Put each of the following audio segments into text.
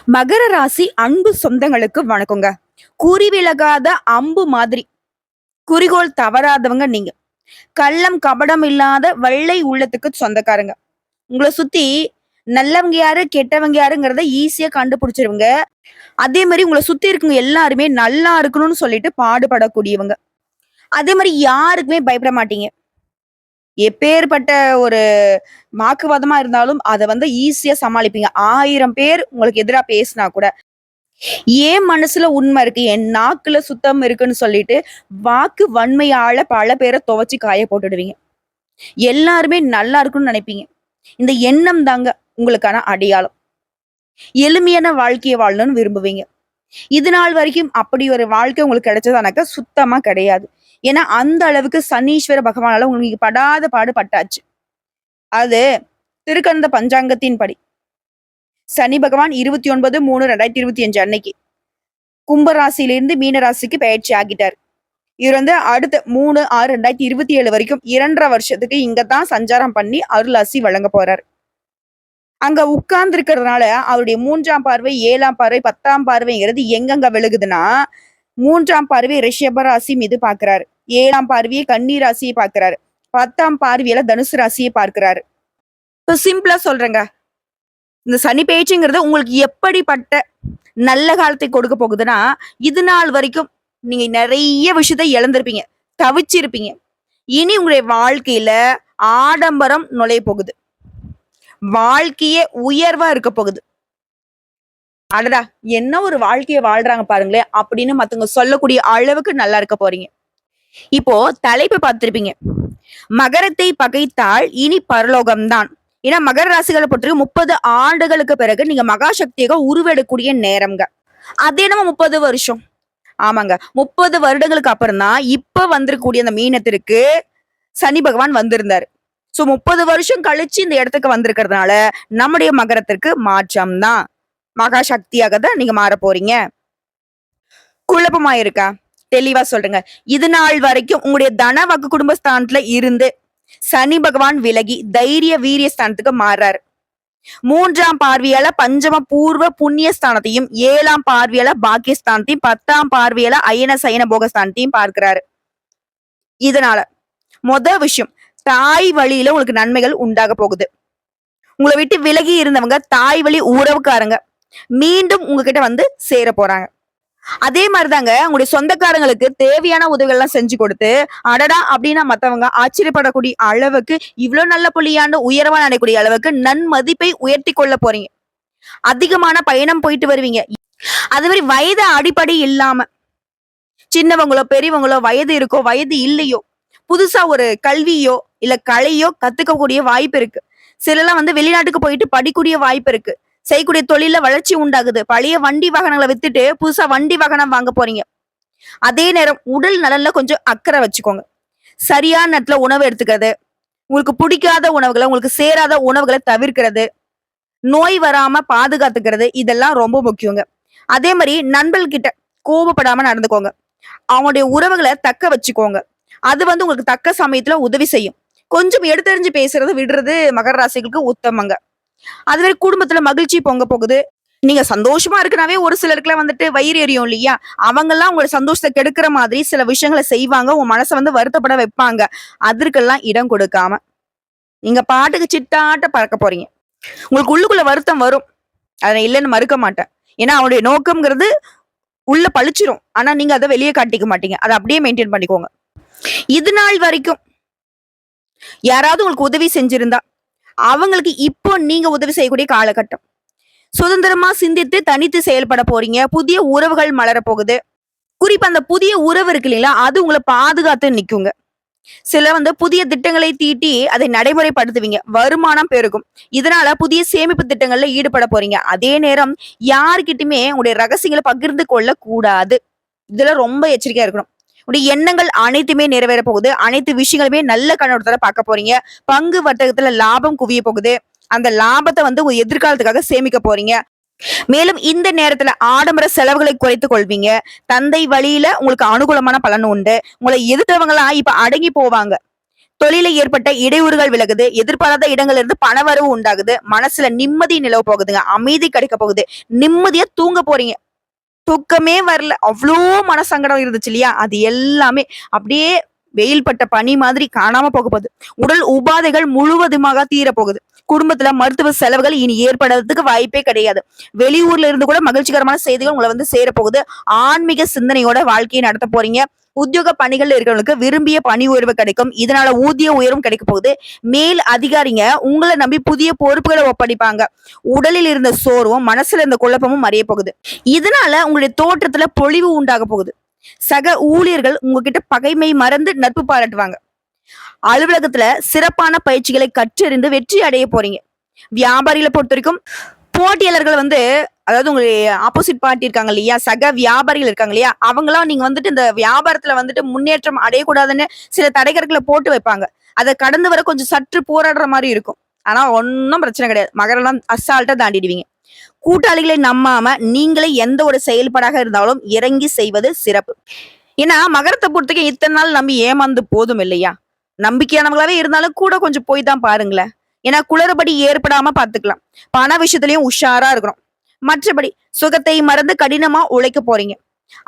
மகர ராசி அன்பு சொந்தங்களுக்கு வணக்கங்க. குறி விலகாத அம்பு மாதிரி. குறிக்கோள் தவறாதவங்க நீங்க. கள்ளம் கபடம் இல்லாத வெள்ளை உள்ளத்துக்கு சொந்தக்காரங்க. உங்களை சுத்தி நல்லவங்க யாரு கெட்டவங்க யாருங்கிறத ஈஸியா கண்டுபிடிச்சிருவங்க. அதே மாதிரி உங்களை சுத்தி இருக்கவங்க எல்லாருமே நல்லா இருக்கணும்னு சொல்லிட்டு பாடுபடக்கூடியவங்க. அதே மாதிரி யாருக்குமே பயப்பட மாட்டீங்க. எப்பேற்பட்ட ஒரு வாக்குவாதமா இருந்தாலும் அதை வந்து ஈஸியா சமாளிப்பீங்க. ஆயிரம் பேர் உங்களுக்கு எதிராக பேசினா கூட ஏன் மனசுல உண்மை இருக்கு என் நாக்குல சுத்தம் இருக்குன்னு சொல்லிட்டு வாக்கு வன்மையால பல பேரை துவச்சி காய போட்டுடுவீங்க. எல்லாருமே நல்லா இருக்கும்னு நினைப்பீங்க. இந்த எண்ணம் தாங்க உங்களுக்கான அடையாளம். எளிமையான வாழ்க்கையை வாழணும்னு விரும்புவீங்க. இது நாள் வரைக்கும் அப்படி ஒரு வாழ்க்கை உங்களுக்கு கிடைச்சதானாக்கா சுத்தமா கிடையாது. ஏன்னா அந்த அளவுக்கு சனீஸ்வர பகவானால உங்களுக்கு படாத பாடு பட்டாச்சு. அது திருக்கந்த பஞ்சாங்கத்தின் படி. சனி பகவான் இருபத்தி ஒன்பது மூணு ரெண்டாயிரத்தி இருபத்தி அஞ்சு அன்னைக்கு கும்பராசியிலிருந்து மீனராசிக்கு பயிற்சி ஆகிட்டார். இவர் வந்து அடுத்த மூணு ஆறு ரெண்டாயிரத்தி இருபத்தி ஏழு வரைக்கும் இரண்டரை வருஷத்துக்கு இங்கதான் சஞ்சாரம் பண்ணி அருளாசி வழங்க போறாரு. அங்க உட்கார்ந்து இருக்கிறதுனால அவருடைய மூன்றாம் பார்வை ஏழாம் பார்வை பத்தாம் பார்வைங்கிறது எங்கெங்க விழுகுதுன்னா மூன்றாம் பார்வை ரிஷபராசி மீது பாக்குறாரு. ஏழாம் பார்வையை கன்னி ராசியை பார்க்கிறாரு. பத்தாம் பார்வையில தனுசு ராசியை பார்க்கிறாரு. இப்போ சிம்பிளா சொல்றேங்க. இந்த சனி பேச்சுங்கிறது உங்களுக்கு எப்படிப்பட்ட நல்ல காலத்தை கொடுக்க போகுதுன்னா இது நாள் வரைக்கும் நீங்க நிறைய விஷயத்த இழந்திருப்பீங்க. தவிச்சிருப்பீங்க. இனி உங்களுடைய வாழ்க்கையில ஆடம்பரம் நுழைய போகுது. வாழ்க்கையே உயர்வா இருக்க போகுது. அடடா என்ன ஒரு வாழ்க்கையை வாழ்றாங்க பாருங்களேன் அப்படின்னு மத்தவங்க சொல்லக்கூடிய அளவுக்கு நல்லா இருக்க போறீங்க. இப்போ தலைப்பு பார்த்திருப்பீங்க. மகரத்தை பகைத்தால் இனி பரலோகம்தான். ஏன்னா மகர ராசிகளை பொறுத்த முப்பது ஆண்டுகளுக்கு பிறகு நீங்க மகாசக்தியாக உருவெடுக்கூடிய நேரம்ங்க. அதே நம்ம முப்பது வருஷம். ஆமாங்க. முப்பது வருடங்களுக்கு அப்புறம் தான் இப்ப வந்திருக்கக்கூடிய அந்த மீனத்திற்கு சனி பகவான் வந்திருந்தாரு. சோ முப்பது வருஷம் கழிச்சு இந்த இடத்துக்கு வந்திருக்கிறதுனால நம்முடைய மகரத்திற்கு மாற்றம் தான் மகாசக்தியாக தான் நீங்க மாற போறீங்க குழப்பமா இருக்கா தெளிவா சொல்றேங்க. இது நாள் வரைக்கும் உங்களுடைய தன வாக்கு குடும்பஸ்தானத்துல இருந்து சனி பகவான் விலகி தைரிய வீரிய ஸ்தானத்துக்கு மாறாரு. மூன்றாம் பார்வையால பஞ்சம பூர்வ புண்ணிய ஸ்தானத்தையும் ஏழாம் பார்வையால பாக்கியஸ்தானத்தையும் பத்தாம் பார்வையால அயன சயன போகஸ்தானத்தையும் பார்க்கிறாரு. இதனால மொத விஷயம் தாய் வழியில உங்களுக்கு நன்மைகள் உண்டாக போகுது. உங்களை விட்டு விலகி இருந்தவங்க தாய் வழி உறவுக்காரங்க மீண்டும் உங்ககிட்ட வந்து சேர போறாங்க. அதே மாதிரிதாங்க உங்களுடைய சொந்தக்காரங்களுக்கு தேவையான உதவிகள் எல்லாம் செஞ்சு கொடுத்து அடடா அப்படின்னா மத்தவங்க ஆச்சரியப்படக்கூடிய அளவுக்கு இவ்வளவு நல்ல புள்ளியாண்டு உயர்வா நடக்கூடிய அளவுக்கு நன்மதிப்பை உயர்த்தி கொள்ள போறீங்க. அதிகமான பயணம் போயிட்டு வருவீங்க. அது மாதிரி வயது அடிப்படை இல்லாம சின்னவங்களோ பெரியவங்களோ வயது இருக்கோ வயது இல்லையோ புதுசா ஒரு கல்வியோ இல்ல கலையோ கத்துக்கக்கூடிய வாய்ப்பு இருக்கு. சிலலாம் வந்து வெளிநாட்டுக்கு போயிட்டு படிக்கூடிய வாய்ப்பு இருக்கு. செய்யக்கூடிய தொழில வளர்ச்சி உண்டாகுது. பழைய வண்டி வாகனங்களை வித்துட்டு புதுசா வண்டி வாகனம் வாங்க போறீங்க. அதே நேரம் உடல் நலன்ல கொஞ்சம் அக்கறை வச்சுக்கோங்க. சரியான நேரத்துல உணவு எடுத்துக்கிறது உங்களுக்கு பிடிக்காத உணவுகளை உங்களுக்கு சேராத உணவுகளை தவிர்க்கிறது நோய் வராம பாதுகாத்துக்கிறது இதெல்லாம் ரொம்ப முக்கியங்க. அதே மாதிரி நண்பர்கிட்ட கோபப்படாம நடந்துக்கோங்க. அவங்களுடைய உறவுகளை தக்க வச்சுக்கோங்க. அது வந்து உங்களுக்கு தக்க சமயத்துல உதவி செய்யும். கொஞ்சம் எடுத்தறிஞ்சு பேசுறது விடுறது மகர ராசிகளுக்கு உத்தமங்க. அது மாதிரி குடும்பத்துல மகிழ்ச்சி பொங்க போகுது. நீங்க சந்தோஷமா இருக்கனாவே ஒரு சிலருக்குலாம் வந்துட்டு வயிறு எரியும் இல்லையா? அவங்க எல்லாம் உங்களோட சந்தோஷத்தை கெடுக்கிற மாதிரி சில விஷயங்களை செய்வாங்க. உங்க மனசை வந்து வருத்தப்பட வைப்பாங்க. அதற்கெல்லாம் இடம் கொடுக்காம. நீங்க பாட்டுக்கு சிட்டாட்ட பறக்க போறீங்க. உங்களுக்கு உள்ளுக்குள்ள வருத்தம் வரும். அதை இல்லைன்னு மறுக்க மாட்டேன். ஏன்னா அவனுடைய நோக்கம்ங்கிறது உள்ள பழிச்சிரும். ஆனா நீங்க அதை வெளியே காட்டிக்க மாட்டீங்க. அதை அப்படியே மெயின்டைன் பண்ணிக்கோங்க. இது நாள் வரைக்கும் யாராவது உங்களுக்கு உதவி செஞ்சிருந்தா அவங்களுக்கு இப்போ நீங்க உதவி செய்யக்கூடிய காலகட்டம். சுதந்திரமா சிந்தித்து தனித்து செயல்பட போறீங்க. புதிய உறவுகள் மலர போகுது குறிப்பா அந்த புதிய உறவு இருக்கு இல்லைங்களா? அது உங்களை பாதுகாத்து நிக்குங்க. சில வந்து புதிய திட்டங்களை தீட்டி அதை நடைமுறைப்படுத்துவீங்க. வருமானம் பெருகும். இதனால புதிய சேமிப்பு திட்டங்கள்ல ஈடுபட போறீங்க. அதே நேரம் யாருக்கிட்டுமே உங்களுடைய ரகசியங்களை பகிர்ந்து கொள்ள கூடாது இதுல ரொம்ப எச்சரிக்கையா இருக்கணும். உடைய எண்ணங்கள் அனைத்துமே நிறைவேற போகுது. அனைத்து விஷயங்களுமே நல்ல கண்ணோட்டத்துல பார்க்க போறீங்க. பங்கு வர்த்தகத்துல லாபம் குவிய போகுது. அந்த லாபத்தை வந்து உங்க எதிர்காலத்துக்காக சேமிக்க போறீங்க. மேலும் இந்த நேரத்துல ஆடம்பர செலவுகளை குறைத்துக் கொள்வீங்க. தந்தை வழியில உங்களுக்கு அனுகூலமான பலன் உண்டு. உங்களை எதிர்த்தவங்களா இப்ப அடங்கி போவாங்க. தொழில ஏற்பட்ட இடையூறுகள் விலகுது. எதிர்பாராத இடங்கள்ல இருந்து பணவரவு உண்டாகுது. மனசுல நிம்மதி நிலவ போகுதுங்க. அமைதி கிடைக்க போகுது. நிம்மதியா தூங்க போறீங்க. தூக்கமே வரல. அவ்வளோ மனசங்கடம் இருந்துச்சு இல்லையா? அது எல்லாமே. அப்படியே வெயில் பட்ட பனி மாதிரி காணாம போக போகுது உடல் உபாதைகள் முழுவதுமாக தீர போகுது குடும்பத்துல மருத்துவ செலவுகள் இனி ஏற்படுறதுக்கு வாய்ப்பே கிடையாது. வெளியூர்ல இருந்து கூட மகிழ்ச்சிகரமான செய்திகள் உங்களை வந்து சேர போகுது ஆன்மீக சிந்தனையோட வாழ்க்கையை நடத்த போறீங்க. உத்தியோக பணிகள் இருக்கிறவங்களுக்கு விரும்பிய பணி உயர்வு கிடைக்கும். இதனால ஊதிய உயர்வும் கிடைக்க போகுது. மேல் அதிகாரிங்க உங்களை நம்பி புதிய பொறுப்புகளை ஒப்படைப்பாங்க. உடலில் இருந்த சோர்வும் மனசுல இருந்த குழப்பமும் மறைய போகுது. இதனால உங்களுடைய தோற்றத்துல பொழிவு உண்டாக போகுது. சக ஊழியர்கள் உங்ககிட்ட பகைமை மறந்து நட்பு பாராட்டுவாங்க. அலுவலகத்துல சிறப்பான பயிற்சிகளை கற்றறிந்து வெற்றி அடைய போறீங்க. வியாபாரிகளை பொறுத்த வரைக்கும் போட்டியாளர்கள் வந்து அதாவது உங்களுடைய ஆப்போசிட் பார்ட்டி இருக்காங்க இல்லையா சக வியாபாரிகள் இருக்காங்க இல்லையா அவங்களாம் நீங்க வந்துட்டு இந்த வியாபாரத்துல வந்துட்டு முன்னேற்றம் அடையக்கூடாதுன்னு சில தடைகற்களை போட்டு வைப்பாங்க. அதை கடந்து வர கொஞ்சம் சற்று போராடுற மாதிரி இருக்கும். ஆனா ஒன்றும் பிரச்சனை கிடையாது. மகரெல்லாம் அசால்ட்டா தாண்டிடுவீங்க. கூட்டாளிகளை நம்பாம நீங்களே எந்த ஒரு செயல்பாடாக இருந்தாலும் இறங்கி செய்வது சிறப்பு. ஏன்னா மகரத்தை பொறுத்தவரைக்கும் இத்தனை நாள் நம்பி ஏமாந்து போதும் இல்லையா? நம்பிக்கையானவங்களாவே இருந்தாலும் கூட கொஞ்சம் போய் தான் பாருங்களேன். ஏன்னா குளறுபடி ஏற்படாம பாத்துக்கலாம் பண விஷயத்திலயும் உஷாரா இருக்கணும். மற்றபடி சுகத்தை மறந்து கடினமா உழைக்க போறீங்க.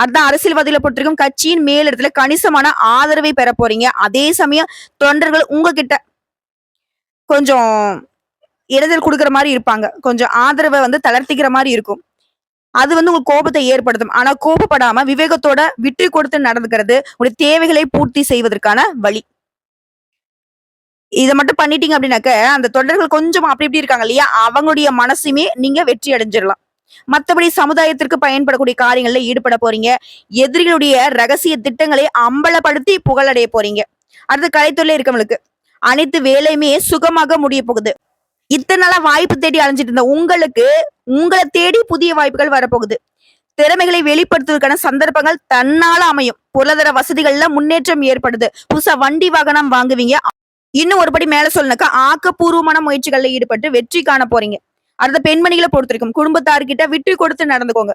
அதான் அரசியல்வாதிகளை பொறுத்திருக்கும் கட்சியின் மேலிடத்துல கணிசமான ஆதரவை பெற போறீங்க. அதே சமயம் தொண்டர்கள் உங்ககிட்ட கொஞ்சம் இடைஞ்சல் கொடுக்குற மாதிரி இருப்பாங்க. கொஞ்சம் ஆதரவை வந்து தளர்த்திக்கிற மாதிரி இருக்கும். அது வந்து உங்களுக்கு கோபத்தை ஏற்படுத்தும். ஆனா கோபப்படாம விவேகத்தோட விட்டு கொடுத்து நடந்துக்கிறது உங்களுடைய தேவைகளை பூர்த்தி செய்வதற்கான வழி. இதை மட்டும் பண்ணிட்டீங்க அப்படின்னாக்க அந்த தொண்டர்கள் கொஞ்சம் அப்படி இப்படி இருக்காங்க இல்லையா? அவங்களுடைய மனசுமே நீங்க வெற்றி அடைஞ்சிடலாம். மத்தபடி சமுதாயத்திற்கு பயன்படக்கூடிய காரியங்கள்ல ஈடுபட போறீங்க. எதிரிகளுடைய ரகசிய திட்டங்களை அம்பலப்படுத்தி புகழடைய போறீங்க. அடுத்து கலைத்துறையில இருக்கவங்களுக்கு அனைத்து வேலையுமே சுகமாக முடிய போகுது. இத்தனை நாளா வாய்ப்பு தேடி அலைஞ்சிட்டு இருந்த உங்களுக்கு உங்களை தேடி புதிய வாய்ப்புகள் வரப்போகுது. திறமைகளை வெளிப்படுத்துவதற்கான சந்தர்ப்பங்கள் தன்னால அமையும். பொருளாதார வசதிகள்ல முன்னேற்றம் ஏற்படுது. புதுசா வண்டி வாகனம் வாங்குவீங்க. இன்னும் ஒரு படி மேல சொல்லணுக்கா ஆக்கப்பூர்வமான முயற்சிகள்ல ஈடுபட்டு வெற்றி காண போறீங்க. அடுத்த பெண்மணிகளை பொறுத்திருக்கும் குடும்பத்தார்கிட்ட விட்டு கொடுத்து நடந்துக்கோங்க.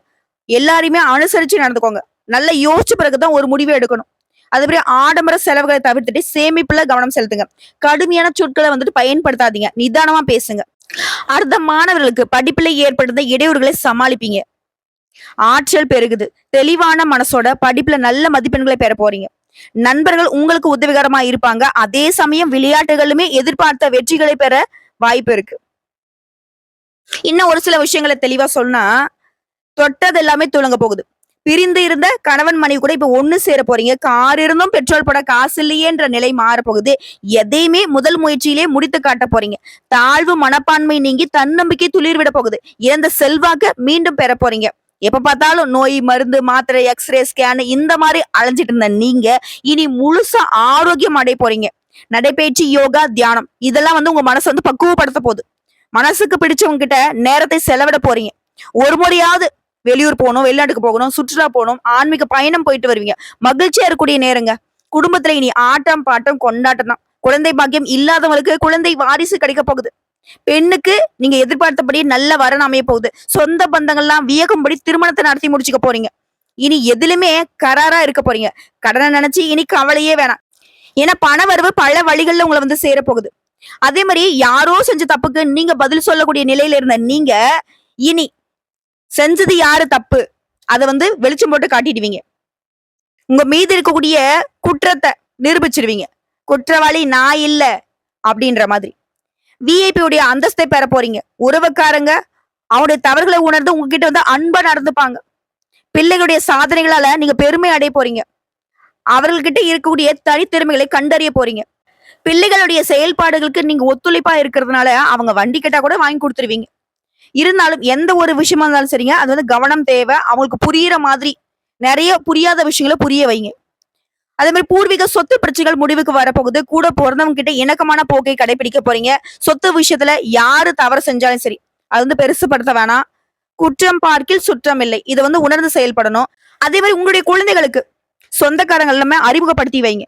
எல்லாரையுமே அனுசரிச்சு நடந்துக்கோங்க. நல்லா யோசிச்ச பிறகுதான் ஒரு முடிவை எடுக்கணும். அதுபடி ஆடம்பர செலவுகளை தவிர்த்துட்டு சேமிப்புல கவனம் செலுத்துங்க. கடுமையான சொற்களை வந்துட்டு பயன்படுத்தாதீங்க. நிதானமா பேசுங்க. அடுத்த மாணவர்களுக்கு படிப்புல ஏற்படுத்த இடையூறுகளை சமாளிப்பீங்க. ஆற்றல் பெருகுது. தெளிவான மனசோட படிப்புல நல்ல மதிப்பெண்களை பெற போறீங்க. நண்பர்கள் உங்களுக்கு உதவிகரமா இருப்பாங்க. அதே சமயம் விளையாட்டுகளுமே எதிர்பார்த்த வெற்றிகளை பெற வாய்ப்பு இருக்கு. இன்னும் ஒரு சில விஷயங்களை தெளிவா சொன்னா தொட்டது எல்லாமே துளங்க போகுது. பிரிந்து இருந்த கணவன் மனைவி கூட இப்ப ஒண்ணு சேர போறீங்க. கார் இருந்தும் பெட்ரோல் போட காசு இல்லையேன்ற நிலை மாற போகுது எதையுமே முதல் முயற்சியிலே முடித்து காட்ட போறீங்க. தாழ்வு மனப்பான்மை நீங்கி தன்னம்பிக்கை துளிர் விட போகுது. இறந்த செல்வாக்க மீண்டும் பெற போறீங்க. எப்ப பார்த்தாலும் நோய் மருந்து மாத்திரை எக்ஸ்ரே ஸ்கேன் இந்த மாதிரி அலைஞ்சிட்டு இருந்த நீங்க இனி முழுசா ஆரோக்கியம் அடைய போறீங்க. நடைபயிற்சி யோகா தியானம் இதெல்லாம் வந்து உங்க மனசை வந்து பக்குவப்படுத்த போகுது. மனசுக்கு பிடிச்சவங்க கிட்ட நேரத்தை செலவிட போறீங்க. ஒரு முறையாவது வெளியூர் போகணும் வெளிநாட்டுக்கு போகணும் சுற்றுலா போகணும் ஆன்மீக பயணம் போயிட்டு வருவீங்க. மகிழ்ச்சியா இருக்கக்கூடிய நேரங்க. குடும்பத்துல இனி ஆட்டம் பாட்டம் கொண்டாட்டம் தான். குழந்தை பாக்கியம் இல்லாதவங்களுக்கு குழந்தை வாரிசு கிடைக்க போகுது. பெண்ணுக்கு நீங்க எதிர்பார்த்தபடி நல்ல வரன் அமைய போகுது. சொந்த பந்தங்கள்லாம் வியகும்படி திருமணத்தை நடத்தி முடிச்சுக்க போறீங்க. இனி எதிலுமே கராரா இருக்க போறீங்க. கடனை நினைச்சு இனி கவலையே வேணாம். ஏன்னா பண வரவு பல வழிகள்ல உங்களை வந்து சேர போகுது. அதே மாதிரி யாரோ செஞ்ச தப்புக்கு நீங்க பதில் சொல்லக்கூடிய நிலையில இருந்த நீங்க இனி செஞ்சது யாரு தப்பு? அதை வந்து வெளிச்சம் போட்டு காட்டிடுவீங்க. உங்க மீது இருக்கக்கூடிய குற்றத்தை நிரூபிச்சிருவீங்க குற்றவாளி நான் இல்ல அப்படின்ற மாதிரி. விஐபி உடைய அந்தஸ்தை பெற போறீங்க. உறவுக்காரங்க அவனுடைய தவறுகளை உணர்ந்து உங்ககிட்ட வந்து அன்பா நடந்துப்பாங்க. பிள்ளைகளுடைய சாதனைகளால நீங்க பெருமை அடைய போறீங்க. அவர்கள்கிட்ட இருக்கக்கூடிய தனித்திறமைகளை கண்டறிய போறீங்க. பிள்ளைகளுடைய செயல்பாடுகளுக்கு நீங்க ஒத்துழைப்பா இருக்கிறதுனால அவங்க வண்டி கேட்டா கூட வாங்கி கொடுத்துருவீங்க. இருந்தாலும் எந்த ஒரு விஷயமா இருந்தாலும் சரிங்க அது வந்து கவனம் தேவை. அவங்களுக்கு புரியுற மாதிரி நிறைய புரியாத விஷயங்களை புரிய வைங்க. அதே மாதிரி பூர்வீக சொத்து பிரச்சனைகள் முடிவுக்கு வரப்போகுது. கூட பிறந்தவங்க கிட்ட இணக்கமான போக்கை கடைபிடிக்க போறீங்க. சொத்து விஷயத்துல யாரு தவறு செஞ்சாலும் சரி அது வந்து பெருசுப்படுத்த வேணாம். குற்றம் பார்க்கில் சுற்றம் இல்லை. இதை வந்து உணர்ந்து செயல்படணும். அதே மாதிரி உங்களுடைய குழந்தைகளுக்கு சொந்தக்காரங்க எல்லாமே அறிமுகப்படுத்தி வைங்க.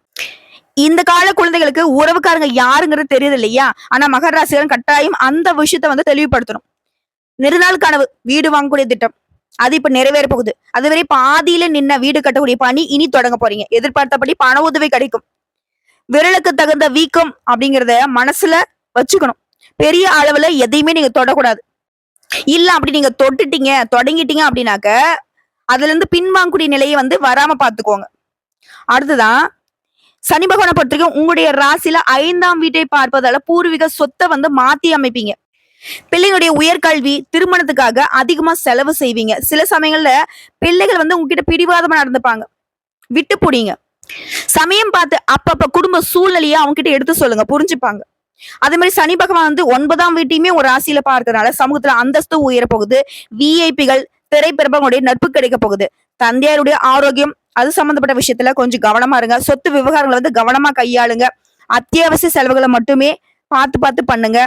இந்த கால குழந்தைகளுக்கு உறவுக்காரங்க யாருங்கிறது தெரியுது இல்லையா? ஆனா மகராசிகள் கட்டாயம் அந்த விஷயத்த வந்து தெளிவுபடுத்தணும். நெடுநாள் கனவு வீடு வாங்கக்கூடிய திட்டம். அது இப்ப நிறைவேற போகுது. அதுவரை பாதியில நின்ன வீடு கட்டக்கூடிய பணி இனி தொடங்க போறீங்க. எதிர்பார்த்தபடி பண உதவி கிடைக்கும். விரலுக்கு தகுந்த வீக்கம் அப்படிங்கிறத மனசுல வச்சுக்கணும். பெரிய அளவுல எதையுமே நீங்க தொடக்கூடாது. இல்ல அப்படி நீங்க தொட்டுட்டீங்க தொடங்கிட்டீங்க அப்படின்னாக்க அதுல இருந்து பின்வாங்கக்கூடிய நிலையை வந்து வராம பாத்துக்கோங்க. அடுத்ததான் சனி பகவானை பொறுத்த வரைக்கும் உங்களுடைய ராசியில ஐந்தாம் வீட்டை பார்ப்பதால பூர்வீக சொத்தை வந்து மாத்தி அமைப்பீங்க. பிள்ளைகளுடைய உயர்கல்வி திருமணத்துக்காக அதிகமா செலவு செய்வீங்க. சில சமயங்கள்ல பிள்ளைகள் வந்து உங்ககிட்ட பிடிவாதமா நடந்துப்பாங்க. விட்டு புடிங்க. சமயம் பார்த்து அப்பப்ப குடும்ப சூழ்நிலையை அவங்க கிட்ட எடுத்து சொல்லுங்க புரிஞ்சுப்பாங்க. அதே மாதிரி சனி பகவான் வந்து ஒன்பதாம் வீட்டையுமே ஒரு ராசியில பார்க்கறதுனால சமூகத்துல அந்தஸ்து உயர போகுது. விஐபிகள் திரைப்பிரபங்களுடைய நட்பு கிடைக்க போகுது. தந்தையாருடைய ஆரோக்கியம் அது சம்பந்தப்பட்ட விஷயத்துல கொஞ்சம் கவனமா இருங்க. சொத்து விவகாரங்களை வந்து கவனமா கையாளுங்க. அத்தியாவசிய செலவுகளை மட்டுமே பார்த்து பார்த்து பண்ணுங்க.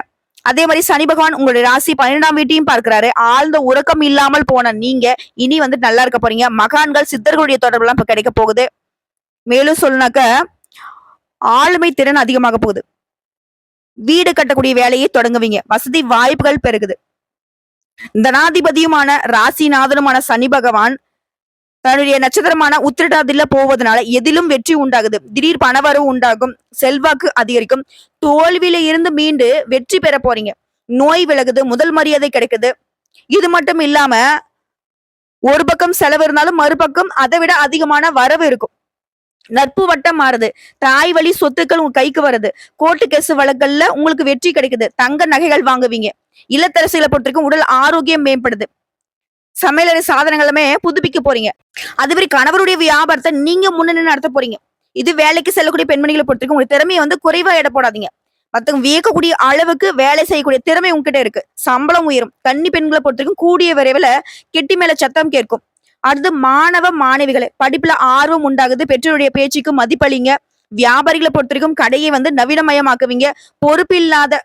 அதே மாதிரி சனி பகவான் உங்களுடைய ராசி பன்னிரெண்டாம் வீட்டையும் பார்க்கிறாரு. ஆழ்ந்த உறக்கம் இல்லாமல் போன நீங்க இனி வந்து நல்லா இருக்க போறீங்க. மகான்கள் சித்தர்களுடைய தொடர்புலாம் இப்ப கிடைக்க போகுது. மேலும் சொல்லுனாக்க ஆளுமை திறன் அதிகமாக போகுது. வீடு கட்டக்கூடிய வேலையை தொடங்குவீங்க. வசதி வாய்ப்புகள் பெருகுது. தனாதிபதியுமான ராசிநாதனுமான சனி பகவான் தன்னுடைய நட்சத்திரமான உத்திரடாதில போவதனால எதிலும் வெற்றி உண்டாகுது. திடீர் பணவரவு உண்டாகும். செல்வாக்கு அதிகரிக்கும். தோல்வியில இருந்து மீண்டு வெற்றி பெற போறீங்க. நோய் விலகுது முதல் மரியாதை கிடைக்குது. இது மட்டும் இல்லாம ஒரு பக்கம் செலவு இருந்தாலும் மறுபக்கம் அதை விட அதிகமான வரவு இருக்கும். நட்பு வட்டம் மாறுது. தாய் வழி சொத்துக்கள் உங்க கைக்கு வருது கோர்ட்டு கேஸ் வழக்கல்ல உங்களுக்கு வெற்றி கிடைக்குது. தங்க நகைகள் வாங்குவீங்க. இல்லத்தரசிகளை பொறுத்திருக்கும் உடல் ஆரோக்கியம் மேம்படுது. சமையலறை சாதனங்களுமே புதுப்பிக்க போறீங்க. அது மாதிரி கணவருடைய வியாபாரத்தை நீங்க முன்னணி நடத்த போறீங்க. இது வேலைக்கு செல்லக்கூடிய பெண்மணிகளை பொறுத்திருக்கு உங்க திறமையை வந்து குறைவா எடை போடாதீங்க மத்தவங்க வியக்கக்கூடிய அளவுக்கு வேலை செய்யக்கூடிய திறமை உங்ககிட்ட இருக்கு. சம்பளம் உயரும். கன்னி பெண்களை பொறுத்திருக்கும். கூடிய விரைவில் கெட்டி மேல சத்தம் கேட்கும். அடுத்து மாணவ மாணவிகளை. படிப்புல ஆர்வம் உண்டாகுது. பெற்றோருடைய பேச்சுக்கு மதிப்பளிங்க. வியாபாரிகளை பொறுத்த வரைக்கும் கடையை வந்து நவீனமயமாக்குவீங்க. பொறுப்பில்லாத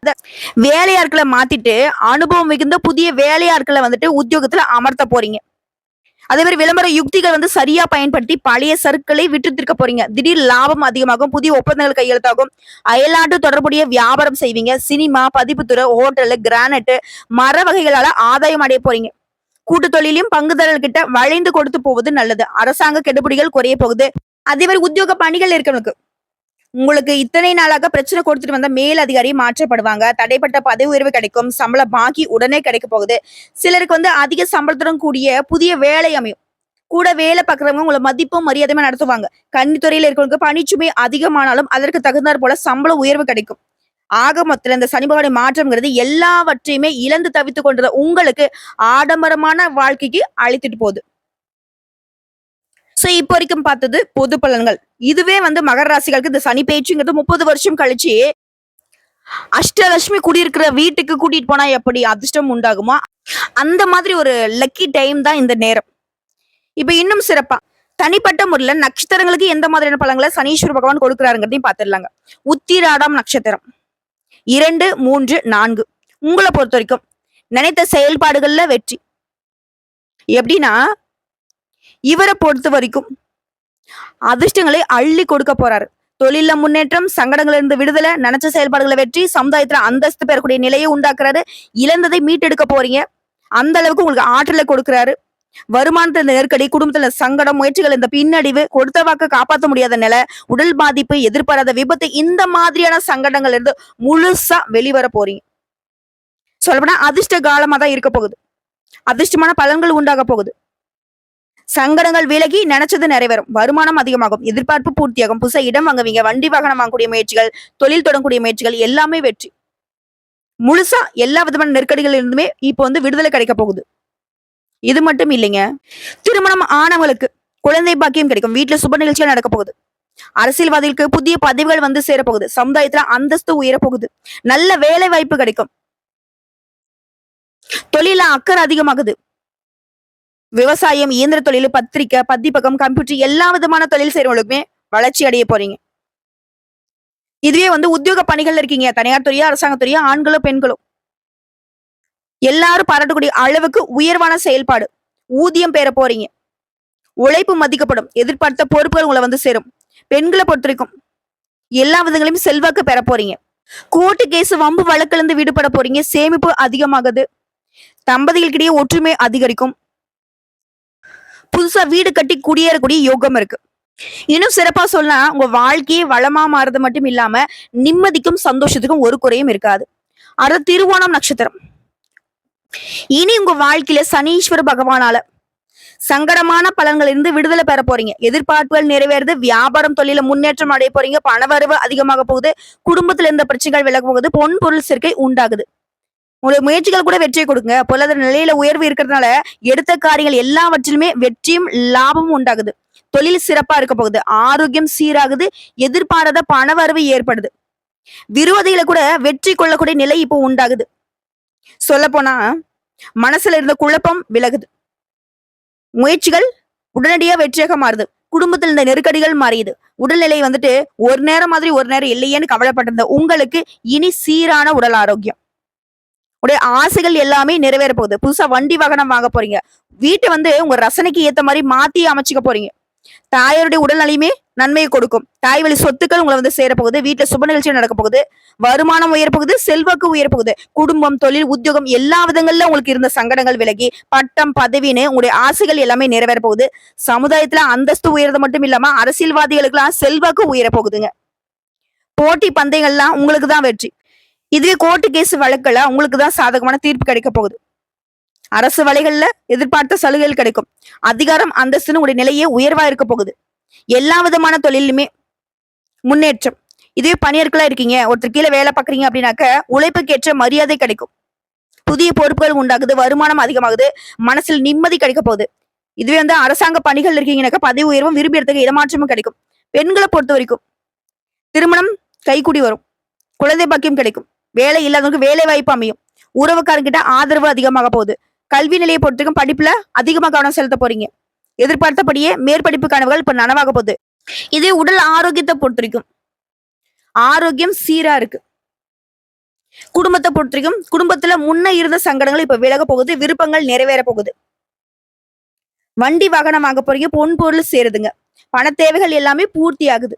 வேலையாட்களை மாத்திட்டு அனுபவம் மிகுந்த புதிய வேலையாட்களை வந்துட்டு உத்தியோகத்துல அமர்த்த போறீங்க. அதே மாதிரி விளம்பர யுக்திகள் வந்து சரியா பயன்படுத்தி பழைய சருக்களை விட்டு திருக்க போறீங்க. திடீர் லாபம் அதிகமாகும் புதிய ஒப்பந்தங்கள் கையெழுத்தாகும். அயல்நாட்டு தொடர்புடைய வியாபாரம் செய்வீங்க. சினிமா பதிப்புத்துறை ஹோட்டலு கிரானைட்டு மர வகைகளால ஆதாயம் அடைய போறீங்க. கூட்டு தொழிலையும் பங்குதாரர்கிட்ட வளைந்து கொடுத்து போவது நல்லது. அரசாங்க கெடுபிடிகள் குறைய போகுது. அதே மாதிரி உத்தியோக பணிகள் இருக்கவனுக்கு உங்களுக்கு இத்தனை நாளாக பிரச்சனை கொடுத்துட்டு வந்த மேல் அதிகாரி மாற்றப்படுவாங்க. தடைப்பட்ட பதவி உயர்வு கிடைக்கும். சம்பள பாக்கி உடனே கிடைக்க போகுது. சிலருக்கு வந்து அதிக சம்பளத்துடன் கூடிய புதிய வேலை அமையும். கூட வேலை பார்க்குறவங்க உங்களை மதிப்பும் மரியாதையுமே நடத்துவாங்க. கன்னித்துறையில் இருக்கிறவங்களுக்கு பணிச்சுமை அதிகமானாலும் அதற்கு தகுந்தாற் போல சம்பள உயர்வு கிடைக்கும். ஆக மொத்தத்தில் இந்த சனி மாற்றம்ங்கிறது எல்லாவற்றையுமே இழந்து தவித்துக் கொண்டத உங்களுக்கு ஆடம்பரமான வாழ்க்கைக்கு அழைத்துட்டு போகுது. சோ இப்போ வரைக்கும் பார்த்தது பொது பலன்கள். இதுவே வந்து மகர ராசிகளுக்கு இந்த சனி பேச்சுங்கிறது முப்பது வருஷம் கழிச்சு அஷ்டலட்சுமி குடியிருக்கிற வீட்டுக்கு கூட்டிட்டு போனா எப்படி அதிர்ஷ்டம் உண்டாகுமா? அந்த மாதிரி ஒரு லக்கி டைம் தான் இந்த நேரம். இப்ப இன்னும் சிறப்பா. தனிப்பட்ட முறையில நட்சத்திரங்களுக்கு எந்த மாதிரியான பழங்களை சனீஸ்வர பகவான் கொடுக்குறாருங்கிறதையும் பார்த்துடலாங்க. உத்திராடம் நட்சத்திரம். இரண்டு மூன்று நான்கு. உங்களை பொறுத்த வரைக்கும் நினைத்த செயல்பாடுகள்ல வெற்றி. எப்படின்னா இவரை பொறுத்த வரைக்கும் அதிர்ஷ்டங்களை அள்ளி கொடுக்க போறாரு. தொழில முன்னேற்றம் சங்கடங்கள் இருந்து விடுதலை நினைச்ச செயல்பாடுகளை வெற்றி சமுதாயத்துல அந்தஸ்து பெறக்கூடிய நிலையை உண்டாக்குறாரு. இழந்ததை மீட்டெடுக்க போறீங்க. அந்த அளவுக்கு உங்களுக்கு ஆற்றலை கொடுக்குறாரு. வருமானத்துல நெருக்கடி குடும்பத்துல சங்கடம் முயற்சிகள் இந்த பின்னடைவு கொடுத்த வாக்க காப்பாற்ற முடியாத நிலை உடல் பாதிப்பு எதிர்பாராத விபத்து இந்த மாதிரியான சங்கடங்கள் இருந்து முழுசா வெளிவர போறீங்க. சொல்லப்போனா அதிர்ஷ்ட காலமா தான் இருக்க போகுது. அதிர்ஷ்டமான பலன்கள் உண்டாக போகுது. சங்கடங்கள் விலகி நினைச்சது நிறைவேறும். வருமானம் அதிகமாகும். எதிர்பார்ப்பு பூர்த்தியாகும். புதுசா இடம் வாங்குவீங்க. வண்டி வாகனம் வாங்கக்கூடிய முயற்சிகள் தொழில் தொடங்கக்கூடிய முயற்சிகள் எல்லாமே வெற்றி. முழுசா எல்லா விதமான நெருக்கடிகள் இருந்துமே இப்போ வந்து விடுதலை கிடைக்க போகுது. இது மட்டும் இல்லைங்க. திருமணம் ஆனவங்களுக்கு குழந்தை பாக்கியம் கிடைக்கும். வீட்டுல சுப நிகழ்ச்சிகள் நடக்க போகுது. அரசியல்வாதிகளுக்கு புதிய பதவிகள் வந்து சேரப்போகுது சமுதாயத்துல அந்தஸ்து உயரப்போகுது போகுது. நல்ல வேலை வாய்ப்பு கிடைக்கும். தொழில அக்கறை அதிகமாகுது. விவசாயம் இயந்திர தொழில் பத்திரிக்கை பத்திப்பக்கம் கம்ப்யூட்டர் எல்லா விதமான தொழில் செய்யறவங்களுக்குமே வளர்ச்சி அடைய போறீங்க. இதுவே வந்து உத்தியோக பணிகள் இருக்கீங்க. தனியார் துறையோ அரசாங்கத்துறையோ ஆண்களோ பெண்களோ. எல்லாரும் பாராட்டக்கூடிய அளவுக்கு உயர்வான செயல்பாடு. ஊதியம் பெற போறீங்க. உழைப்பு மதிக்கப்படும். எதிர்பார்த்த பொறுப்புகள் உங்களை வந்து சேரும். பெண்களை பொறுத்திருக்கும் எல்லா விதங்களையும் செல்வாக்கு பெற போறீங்க. கோர்ட்டு கேஸ் வம்பு வழக்கிலிருந்து விடுபட போறீங்க. சேமிப்பு அதிகமாகுது. தம்பதிகளுக்கிடையே ஒற்றுமை அதிகரிக்கும். புதுசா வீடு கட்டி குடியேறக்கூடிய யோகம் இருக்கு. இன்னும் சிறப்பா சொன்னா உங்க வாழ்க்கையே வளமா மாறுறது மட்டும் இல்லாம நிம்மதிக்கும் சந்தோஷத்துக்கும் ஒரு குறையும் இருக்காது. அடுத்த திருவோணம் நட்சத்திரம். இனி உங்க வாழ்க்கையில சனீஸ்வர பகவானால சங்கடமான பலன்கள் இருந்து விடுதலை பெற போறீங்க. எதிர்பார்ப்புகள் நிறைவேறுது வியாபாரம் தொழில முன்னேற்றம் அடைய போறீங்க பணவரவு அதிகமாக போகுது குடும்பத்துல இருந்த பிரச்சனைகள் விலக போகுது பொன் பொருள் சேர்க்கை உண்டாகுது. உங்களுடைய முயற்சிகள் கூட வெற்றியை கொடுங்க பொருளாதார நிலையில உயர்வு இருக்கிறதுனால எடுத்த காரியங்கள் எல்லாவற்றிலுமே வெற்றியும் லாபமும் உண்டாகுது. தொழில் சிறப்பா இருக்க போகுது. ஆரோக்கியம் சீராகுது. எதிர்பாராத பணவரவு ஏற்படுது. விரோதிகளை கூட வெற்றி கொள்ளக்கூடிய நிலை இப்போ உண்டாகுது. சொல்ல போனா மனசுல இருந்த குழப்பம் விலகுது. முயற்சிகள் உடனடியா வெற்றியாக மாறுது. குடும்பத்தில் இந்த நெருக்கடிகள் மாறியுது உடல்நிலை வந்துட்டு ஒரு நேரம் மாதிரி ஒரு நேரம் இல்லையேன்னு கவலைப்பட்டிருந்த உங்களுக்கு இனி சீரான உடல் ஆரோக்கியம். உடைய ஆசைகள் எல்லாமே நிறைவேற போகுது. புதுசா வண்டி வாகனம் வாங்க போறீங்க. வீட்டை வந்து உங்க ரசனைக்கு ஏத்த மாதிரி மாத்தி அமைச்சுக்க போறீங்க. தாயாருடைய உடல்நிலையுமே நன்மையை கொடுக்கும். தாய் வழி சொத்துக்கள் உங்களை வந்து சேரப்போகுது வீட்டுல சுப நிகழ்ச்சி நடக்க போகுது. வருமானம் உயரப்போகுது செல்வாக்கு உயரப்போகுது குடும்பம் தொழில் உத்தியோகம் எல்லா விதங்கள்ல உங்களுக்கு இருந்த சங்கடங்கள் விலகி பட்டம் பதவின்னு உங்களுடைய ஆசைகள் எல்லாமே நிறைவேற போகுது. சமுதாயத்துல அந்தஸ்து உயர்றது மட்டும் இல்லாம அரசியல்வாதிகளுக்கெல்லாம் செல்வாக்கு உயர போகுதுங்க. போட்டி பந்தயங்கள்லாம் உங்களுக்கு தான் வெற்றி. இதுவே கோர்ட்டு கேஸ் வழக்குல உங்களுக்கு தான் சாதகமான தீர்ப்பு கிடைக்க போகுது. அரசு வலைகள்ல எதிர்பார்த்த சலுகைகள் கிடைக்கும். அதிகாரம் அந்தஸ்துன்னு உடைய நிலையே உயர்வா இருக்க போகுது. எல்லா விதமான தொழிலுமே முன்னேற்றம். இதுவே பணியாட்களா இருக்கீங்க ஒருத்தர் கீழே வேலை பார்க்குறீங்க அப்படின்னாக்க உழைப்புக்கேற்ற மரியாதை கிடைக்கும். புதிய பொறுப்புகள் உண்டாகுது வருமானம் அதிகமாகுது மனசில் நிம்மதி கிடைக்க போகுது. இதுவே வந்து அரசாங்க பணிகள் இருக்கீங்கன்னாக்கா பதவி உயர்வும் விரும்பி இடத்துக்கு இடமாற்றமும் கிடைக்கும். பெண்களை பொறுத்த வரைக்கும் திருமணம் கைக்குடி வரும். குழந்தை பாக்கியம் கிடைக்கும். வேலை இல்லாதவங்களுக்கு வேலை வாய்ப்பு அமையும். உறவுக்காரங்கிட்ட ஆதரவு அதிகமாக போகுது. கல்வி நிலையை பொறுத்தவரைக்கும் படிப்புல அதிகமாக கவனம் செலுத்த போறீங்க. எதிர்பார்த்தபடியே மேற்படிப்பு கனவுகள் இப்ப நனவாக போகுது. இதே உடல் ஆரோக்கியத்தை பொறுத்த வரைக்கும் ஆரோக்கியம் சீரா இருக்கு. குடும்பத்தை பொறுத்த வரைக்கும் குடும்பத்துல முன்ன இருந்த சங்கடங்கள் இப்ப விலக போகுது. விருப்பங்கள் நிறைவேற போகுது. வண்டி வாகனம் வாங்க போறீங்க. பொன் பொருள் சேருதுங்க. பண தேவைகள் எல்லாமே பூர்த்தி ஆகுது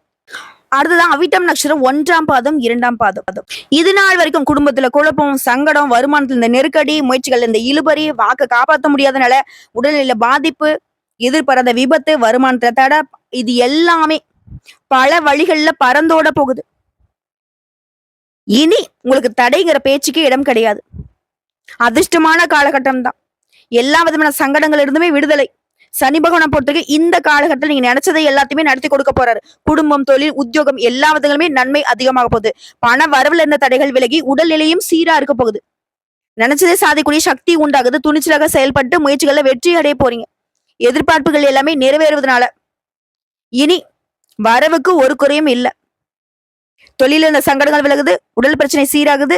அடுத்ததான் அவிட்டம் நட்சத்திரம் ஒன்றாம் பாதம் இரண்டாம் பாதம். இது நாள் வரைக்கும் குடும்பத்துல குழப்பம் சங்கடம் வருமானத்துல இந்த நெருக்கடி முயற்சிகள் இந்த இழுபறி வாக்கு காப்பாற்ற முடியாதனால உடல்நிலை பாதிப்பு எதிர்பாராத விபத்து வருமானத்துல தடை இது எல்லாமே பல வழிகள்ல பறந்தோட போகுது. இனி உங்களுக்கு தடைங்கிற பேச்சுக்கே இடம் கிடையாது. அதிர்ஷ்டமான காலகட்டம் தான் எல்லா விதமான சங்கடங்கள் இருந்துமே விடுதலை. சனி பகவானை பொறுத்தவரைக்கும் இந்த காலகட்டத்தில் நீங்க நினைச்சதை எல்லாத்தையுமே நடத்தி கொடுக்க போறாரு. குடும்பம் தொழில் உத்தியோகம் எல்லா விதங்களுமே நன்மை அதிகமாக போகுது. பண வரவுல இருந்த தடைகள் விலகி உடல்நிலையும் சீரா இருக்க போகுது. நினைச்சதே சாதிக்கூடிய சக்தி உண்டாகுது. துணிச்சலாக செயல்பட்டு முயற்சிகளில் வெற்றி அடைய போறீங்க. எதிர்பார்ப்புகள் எல்லாமே நிறைவேறுவதனால. இனி வரவுக்கு ஒரு குறையும் இல்லை. தொழில இந்த சங்கடங்கள் விலகுது. உடல் பிரச்சனை சீராகுது.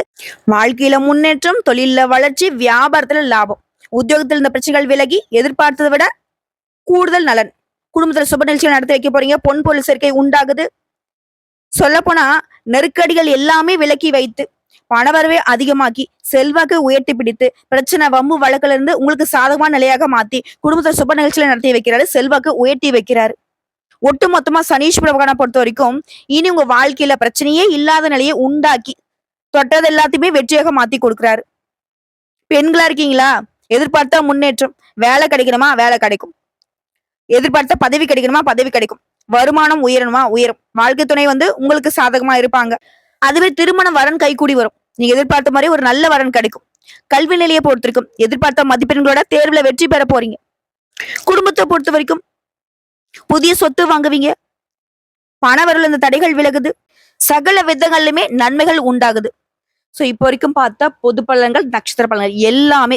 வாழ்க்கையில முன்னேற்றம் தொழில வளர்ச்சி வியாபாரத்துல லாபம். உத்தியோகத்தில் இந்த பிரச்சனைகள் விலகி எதிர்பார்த்ததை விட கூடுதல் நலன். குடும்பத்துல சுப நிகழ்ச்சிகள் நடத்தி வைக்க போறீங்க. பொன் பொருள் சேர்க்கை உண்டாகுது. சொல்ல போனா நெருக்கடிகள் எல்லாமே விலக்கி வைத்து பணவரவை அதிகமாக்கி செல்வாக்கு உயர்த்தி பிடித்து பிரச்சனை வம்பு வழக்குல இருந்து உங்களுக்கு சாதகமான நிலையாக மாத்தி குடும்பத்துல சுப நிகழ்ச்சிகளை நடத்தி வைக்கிறாரு செல்வாக்கு உயர்த்தி வைக்கிறாரு. ஒட்டு மொத்தமா சனீஸ்வர பகவானை பொறுத்த வரைக்கும் இனி உங்க வாழ்க்கையில பிரச்சனையே இல்லாத நிலையை உண்டாக்கி தொட்டது எல்லாத்தையுமே வெற்றியாக மாத்தி கொடுக்குறாரு. பெண்களா இருக்கீங்களா? எதிர்பார்த்தா முன்னேற்றம். வேலை கிடைக்கணுமா? வேலை கிடைக்கும். எதிர்பார்த்த பதவி கிடைக்கணுமா? பதவி கிடைக்கும். வருமானம் உயரணுமா? உயரும். வாழ்க்கை துணை வந்து உங்களுக்கு சாதகமா இருப்பாங்க. அதுவே திருமண வரன் கைகூடி வரும். நீங்க எதிர்பார்த்த மாதிரி ஒரு நல்ல வரன் கிடைக்கும். கல்வி நிலையை பொறுத்திருக்கும். எதிர்பார்த்த மதிப்பெண்களோட தேர்வுல வெற்றி பெற போறீங்க. குடும்பத்தை பொறுத்த வரைக்கும் புதிய சொத்து வாங்குவீங்க. பண இந்த தடைகள் விலகுது. சகல விதங்கள்லுமே நன்மைகள் உண்டாகுது. சோ இப்போ வரைக்கும் பார்த்தா பொது பலன்கள் நட்சத்திர பலன்கள் எல்லாமே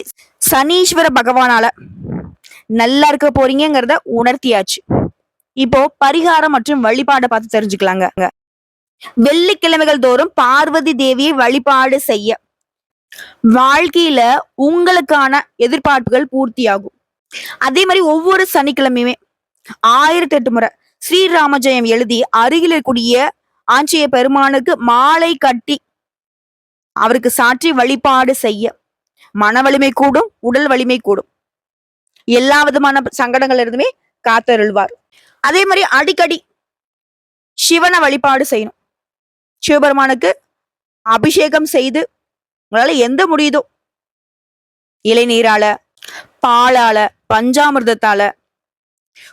சனீஸ்வர பகவானால நல்லா இருக்க போறீங்கிறத உணர்த்தியாச்சு. இப்போ பரிகாரம் மற்றும் வழிபாடை பார்த்து தெரிஞ்சுக்கலாங்க. வெள்ளிக்கிழமைகள் தோறும் பார்வதி தேவியை வழிபாடு செய்ய. வாழ்க்கையில உங்களுக்கான எதிர்பார்ப்புகள் பூர்த்தியாகும். அதே மாதிரி ஒவ்வொரு சனிக்கிழமையுமே ஆயிரத்தி எட்டு முறை ஸ்ரீராமஜெயம் எழுதி அருகில் இருக்கக்கூடிய ஆஞ்சநேய பெருமானுக்கு மாலை கட்டி அவருக்கு சாற்றி வழிபாடு செய்ய. மன வலிமை கூடும் உடல் வலிமை கூடும். எல்லா விதமான சங்கடங்கள் இருந்துமே காத்தருள்வார். அதே மாதிரி அடிக்கடி சிவனை வழிபாடு செய்யணும். சிவபெருமானுக்கு அபிஷேகம் செய்து உங்களால எந்த முடியுதோ இளைநீரால பாலால பஞ்சாமிர்தத்தால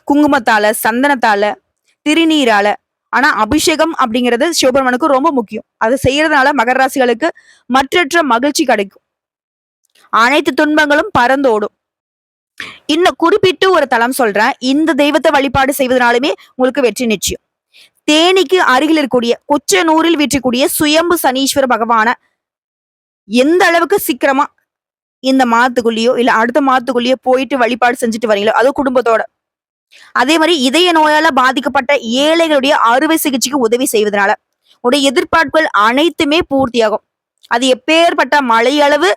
குங்குமத்தால சந்தனத்தால திருநீரால ஆனா அபிஷேகம் அப்படிங்கிறது சிவபெருமானுக்கு ரொம்ப முக்கியம். அதை செய்யறதுனால மகர ராசிகளுக்கு மற்றற்ற மகிழ்ச்சி கிடைக்கும். அனைத்து துன்பங்களும் பறந்தோடும் இன்னும் குறிப்பிட்டு ஒரு தலம் சொல்றேன். இந்த தெய்வத்தை வழிபாடு செய்வதனாலுமே உங்களுக்கு வெற்றி நிச்சயம். தேனிக்கு அருகில் இருக்கக்கூடிய கொச்சனூரில் வீற்றக்கூடிய சுயம்பு சனீஸ்வர பகவான எந்த அளவுக்கு சீக்கிரமா இந்த மாதத்துக்குள்ளேயோ இல்ல அடுத்த மாதத்துக்குள்ளேயோ போயிட்டு வழிபாடு செஞ்சுட்டு வரீங்களோ அதோ குடும்பத்தோட. அதே மாதிரி இதய நோயால பாதிக்கப்பட்ட ஏழைகளுடைய அறுவை சிகிச்சைக்கு உதவி செய்வதனால உடைய எதிர்பார்ப்புகள் அனைத்துமே பூர்த்தியாகும். அது எப்பேற்பட்ட மழையளவு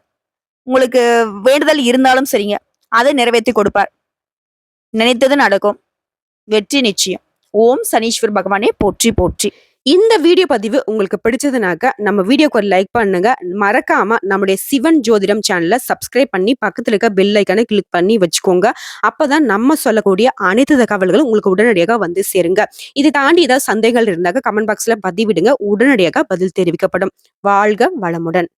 உங்களுக்கு வேண்டுதல் இருந்தாலும் சரிங்க. அதை நிறைவேற்றி கொடுப்பார். நினைத்தது நடக்கும். வெற்றி நிச்சயம். ஓம் சனீஸ்வர் பகவானே போற்றி போற்றி. இந்த வீடியோ பதிவு உங்களுக்கு பிடிச்சதுனாக்க நம்ம வீடியோக்கு ஒரு லைக் பண்ணுங்க. மறக்காம நம்முடைய சிவன் ஜோதிடம் சேனலை சப்ஸ்கிரைப் பண்ணி பக்கத்தில் இருக்க பெல் ஐக்கனை கிளிக் பண்ணி வச்சுக்கோங்க. அப்பதான் நம்ம சொல்லக்கூடிய அனைத்து தகவல்களும் உங்களுக்கு உடனடியாக வந்து சேருங்க. இதை தாண்டி ஏதாவது சந்தேகங்கள் இருந்தாக்க கமெண்ட் பாக்ஸ்ல பதிவிடுங்க. உடனடியாக பதில் தெரிவிக்கப்படும். வாழ்க வளமுடன்.